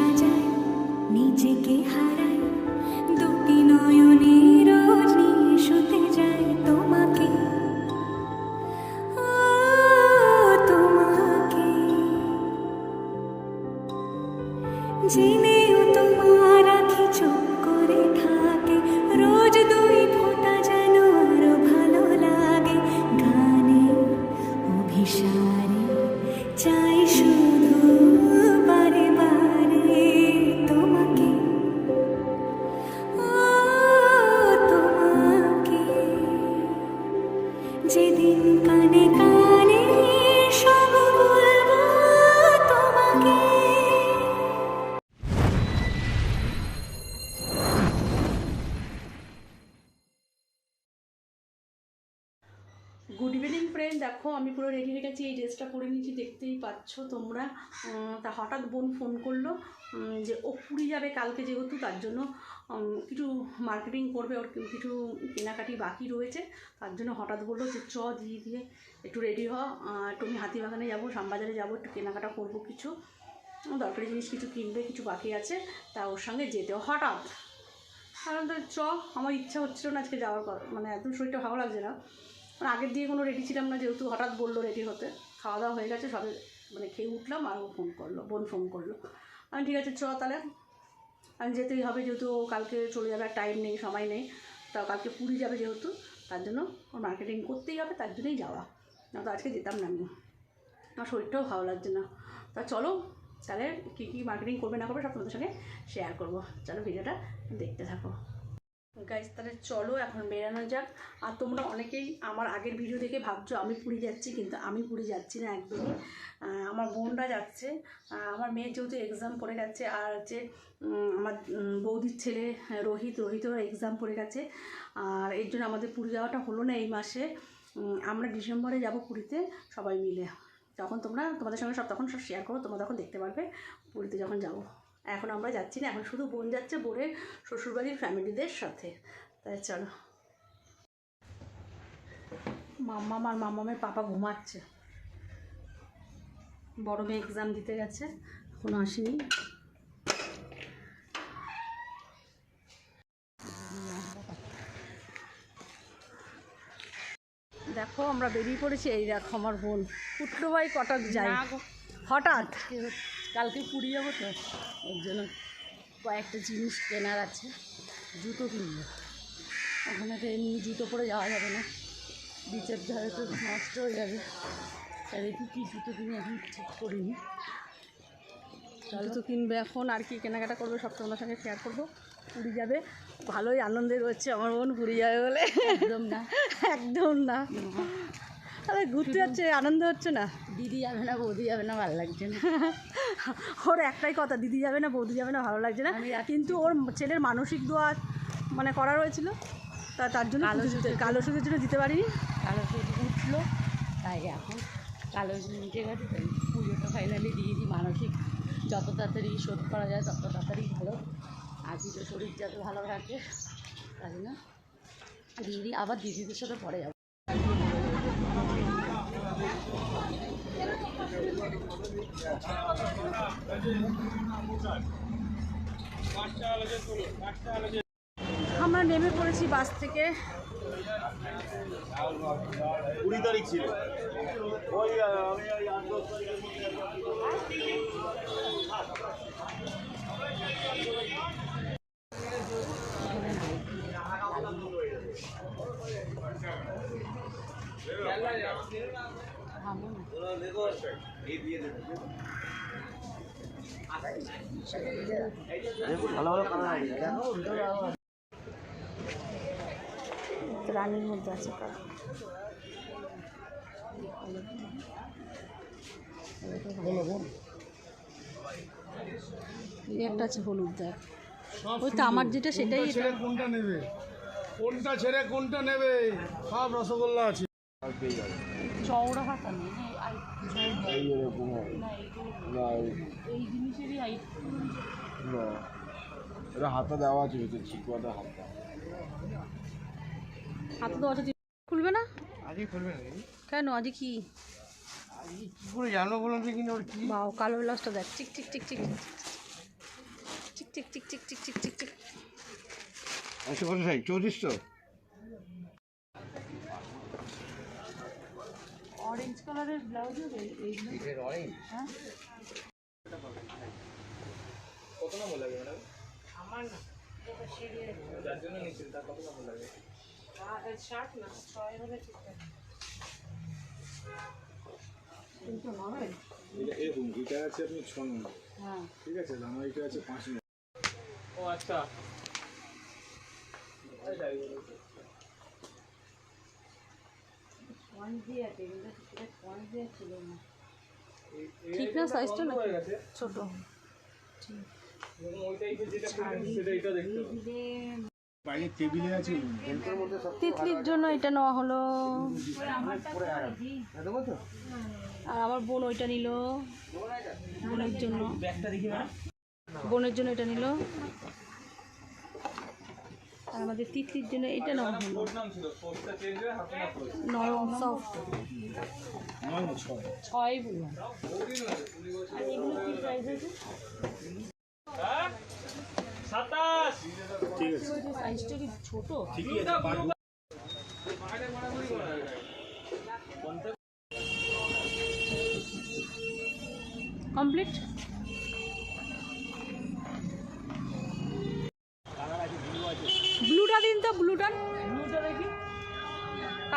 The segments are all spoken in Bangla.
সাজাই নিজেকে হারাই দুটি নয়নে যেদিন কানে কানে সব দেখো, আমি পুরো রেডি হয়ে গেছি, এই ড্রেসটা পরে নিয়েছি, দেখতেই পাচ্ছ তোমরা। তা হঠাৎ বোন ফোন করল যে ও পুরী যাবে কালকে যেহেতু, তার জন্য কিছু মার্কেটিং করবে, ওর কিছু কেনাকাটি বাকি রয়েছে। তার জন্য হঠাৎ বলল যে, চ, দিয়ে দিয়ে, একটু রেডি হ। একটু আমি হাতিবাগানে যাব, শ্যামবাজারে যাব, একটু কেনাকাটা করব কিছু। দরকারি জিনিস কিছু কিনবে, কিছু বাকি আছে, তা ওর সঙ্গে যেতে হঠাৎ। কারণ তো চ, আমার ইচ্ছা হচ্ছিল না আজকে যাওয়ার মানে একদম শরীরটা ভালো লাগছে না। মানে আগের দিয়ে কোনো রেডি ছিলাম না, যেহেতু হঠাৎ বলল রেডি হতে। খাওয়া দাওয়া হয়ে গেছে, সবে মানে খেয়ে উঠলাম আর ও ফোন করল, বোন ফোন করল। আমি ঠিক আছে, চ তাহলে। আমি যেতেই হবে, যেহেতু কালকে চলে যাবে, আর টাইম নেই, সময় নেই। তা কালকে পুরী যাবে যেহেতু, তার জন্য ওর মার্কেটিং করতেই হবে, তার জন্যই যাওয়া। না তো আজকে যেতাম না আমি। আমার শরীরটাও ভালো লাগছে না। তা চলো, তাহলে কী কী মার্কেটিং করবে না করবে সব তোমাদের সঙ্গে শেয়ার করব। চলো, ভিডিওটা দেখতে থাকো। গাইজ তাহলে চলো এখন বেরানো যাক। আর তোমরা অনেকেই আমার আগের ভিডিও দেখে ভাবছ আমি পুরী যাচ্ছি কিন্তু আমি পুরী যাচ্ছি না একদমই। আমার বোনরা যাচ্ছে। আমার মেয়ে যেহেতু এক্সাম পড়ে গেছে আর উম, আমার বৌদির ছেলে হ্যাঁ, রোহিত রোহিতও এক্সাম পড়ে গেছে। আর এর জন্য আমাদের পুরী যাওয়াটা হলো না এই মাসে। আমরা ডিসেম্বরে যাব পুরীতে সবাই মিলে। তখন তোমরা তোমাদের সঙ্গে সব তখন সব শেয়ার করো তোমরা তখন দেখতে পারবে পুরীতে যখন যাব। এখন আমরা যাচ্ছি না এখন শুধু বোন যাচ্ছে বোনের শ্বশুরবাড়ির ফ্যামিলিদের সাথে। তাই চলো। মাম্মাম আর মাম্মামের পাপা ঘুমাচ্ছে। বড় মেয়ে এক্সাম দিতে গেছে এখনও আসেনি। দেখো আমরা বেরিয়ে পড়েছি এই দেখো আমার বোন। পুট্টো ভাই কটক যাই? হঠাৎ? কালকে পুরী যাব তো ওর জন্য কয়েকটা জিনিস কেনার আছে জুতো কিনবো। ওখানে তো এমনি জুতো পরে যাওয়া যাবে না। বিচের ধারে তো নষ্ট হয়ে যাবে। তাই দেখি কী জুতো কিনে এখন ঠিক করিনি। তাহলে তো কিনবে এখন আর কি কেনাকাটা করবে সব তোমার সঙ্গে শেয়ার করব। পুরী যাবে। ভালোই আনন্দে রয়েছে আমার বোন পুরী যাবে বলে। একদম না। একদম না। আরে ঘুরতে যাচ্ছে আনন্দ হচ্ছে না? দিদি যাবে না বৌদি যাবে না ভালো লাগছে না। ওর একটাই কথা দিদি যাবে না বৌদি যাবে না ভালো লাগছে না। কিন্তু ওর ছেলের মানসিক দোয়া মানে করা রয়েছিল তা তার জন্য কালো সুতো। কালো সুদের জন্য দিতে পারিনি। কালো সুতো উঠল। তাই এখন কালো মিটে গেছে। পুজোটা ফাইনালি দিয়ে দিই। মানসিক যত তাড়াতাড়ি শোধ করা যায় তত তাড়াতাড়ি ভালো। আজই তো শরীর যাতে ভালো থাকে। তাই না? দিদি আবার দিদিদের সাথে পরে যাব। আমরা নেমে পড়েছি বাস থেকে। কুড়ি তারিখ ছিল। ওই আমি রানীর মধ্যে আছে কার একটা আছে হলুদ দেখ ওই তো আমার যেটা সেটাই ছেড়ে কোনটা নেবে? কোনটা ছেড়ে কোনটা নেবে? সব রসগোল্লা আছে। চওড়া হাতা নেই এই এরকম না এইগুলো না এই- এই জিনিসেরই হাইট না এটা হাতে দেওয়া আছে ভিতরে চিকুয়াটা হাতটা হাতে তো আছে খুলবে না খুলবে কেন আজ কি আজকে কী করে জানব বলুন তো কিনা ওর কি বাও কালো ব্লাউজটা দেখ পঞ্চাশ চৌত্রিশশো অরেঞ্জ কালারের ব্লাউজ হবে এই এর অরেঞ্জ হ্যাঁ। কত নাম লাগবে ম্যাডাম? আমার না। যার জন্য নিচ্ছেন তার কত নাম লাগবে? শার্ট না ছয় হলে ঠিক আছে। এরকম এটা আছে আপনি ছ নম্বর। ঠিক আছে আমার মানে এটা আছে পাঁচ নম্বর। ও আচ্ছা। পয়েন্ট দিয়ে আছে কিন্তু সেটা পয়েন্ট দিয়ে ছিল না। ঠিক না সাইজটা না ছোট। তিতলির জন্য এটা নেওয়া হলো। আর আমার বোন ওইটা নিল। বোনের জন্য। বোনের জন্য এটা নিল। আর আমাদের তিতলির জন্য এটা নেওয়া হলো। নরম সফট ছয় বললাম। আর এগুলো কি প্রাইস আছে? ঠিক আছে। সাইজটা কি ছোট? ঠিকই আছে পারব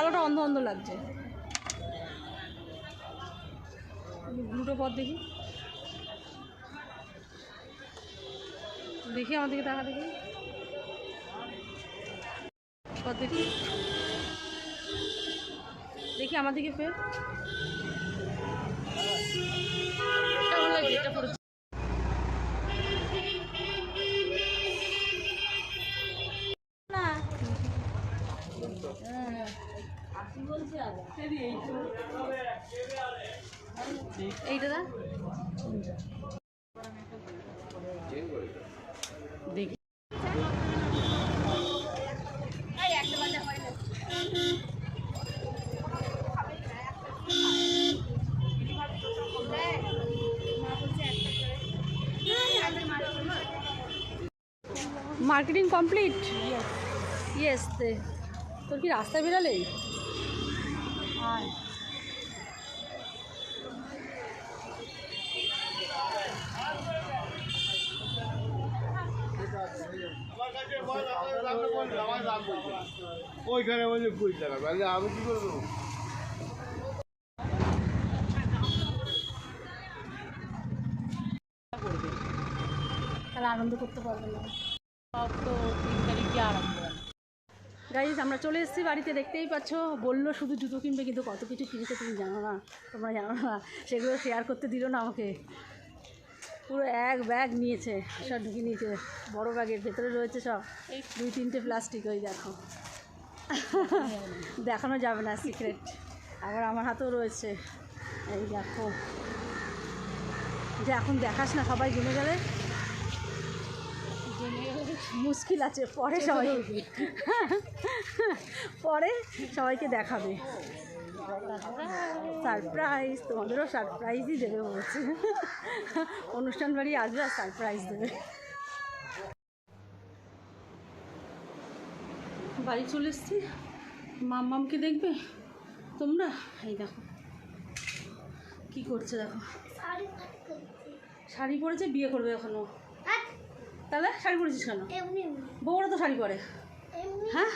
কালোটা অন্ধ অন্ধ লাগছে। ব্লুটা পথ দেখি। দেখি আমার দিকে টাকা দেখি পর দেখি। দেখি আমার দিকে ফের। এইটা দা? দেখি। Marketing complete? ইয়েস তোর কি রাস্তায় বেরালে ওইখানে বলছে কুড়ি টাকা। তাহলে আমি কি করব? তাহলে আনন্দ করতে পারবে না। সব তো তিন তারিখ দিয়ে আরম্ভ। গাইজ আমরা চলে এসেছি বাড়িতে, দেখতেই পাচ্ছ। বলল, শুধু জুতো কিনবে, কিন্তু কত কিছু কিনেছে তুমি জানো না। তোমরা জানো না। সেগুলো শেয়ার করতে দিল না আমাকে। পুরো এক ব্যাগ নিয়েছে, সব ঢুকিয়ে নিয়েছে। বড় ব্যাগের ভেতরে রয়েছে সব। দুই, তিনটে প্লাস্টিক ওই দেখো। দেখানো যাবে না সিক্রেট আবার আমার হাতেও রয়েছে। এই দেখো। যে এখন দেখাস না, সবাই জেনে গেলে। মুশকিল আছে পরে সবাই পরে সবাইকে দেখাবে। সারপ্রাইজ তোমাদেরও সারপ্রাইজই দেবে বলছে অনুষ্ঠান বাড়ি আসবে আর সারপ্রাইজ দেবে। বাড়ি চলে এসছি। মাম্মামকে দেখবে? তোমরা? এই দেখো। কি করছে দেখো? শাড়ি পরেছে বিয়ে করবে এখনও। তাহলে শাড়ি পরেছিস কেন? বউরা তো শাড়ি পরে। হ্যাঁ?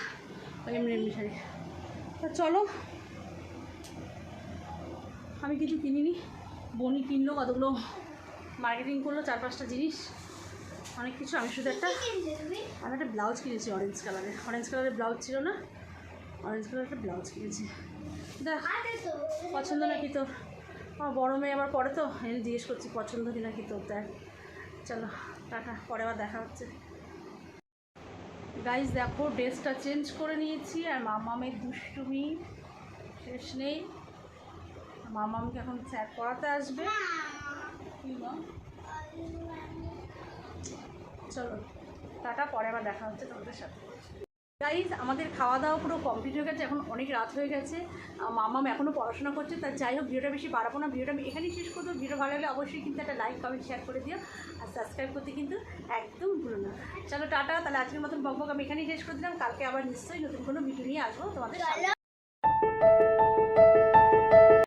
এমনি এমনি শাড়ি। তা চলো। আমি কিছু কিনিনি। বনি কিনলো কতগুলো মার্কেটিং করল চার পাঁচটা জিনিস। অনেক কিছু। আমি শুধু একটা আমি একটা ব্লাউজ কিনেছি অরেঞ্জ কালারের অরেঞ্জ কালারের ব্লাউজ ছিল না? অরেঞ্জ কালারের একটা ব্লাউজ কিনেছি। দেখ পছন্দ নাকি তোর? আমার বড় মেয়ে আবার পরে তো? আমি জিজ্ঞেস করছি পছন্দ কি নাকি তোর? দেখ চলো। টাটা পরে আবার দেখা হচ্ছে। গাইজ দেখো, ড্রেসটা চেঞ্জ করে নিয়েছি আর মামামের দুষ্টুমি শেষ নেই। মামামকে এখন স্যার পড়াতে আসবে। চলো, টাটা পরে আবার দেখা হচ্ছে তোমাদের সাথে। গাইজ আমাদের খাওয়া দাওয়া পুরো কমপ্লিট হয়ে গেছে, এখন অনেক রাত হয়ে গেছে। মামাম এখনও পড়াশোনা করছে তার যাই হোক, ভিডিওটা বেশি বাড়াবো না, ভিডিওটা আমি এখানেই শেষ করব। ভিডিও ভালো লাগলে অবশ্যই কিন্তু একটা লাইক কমেন্ট শেয়ার করে দিও। আর সাবস্ক্রাইব করতে কিন্তু একদম ভুলো না। চলো টাটা, তাহলে আজকের মতন বকবক আমি এখানেই শেষ করে দিলাম। কালকে আবার নিশ্চয়ই নতুন কোনো ভিডিও নিয়ে আসব তোমাদের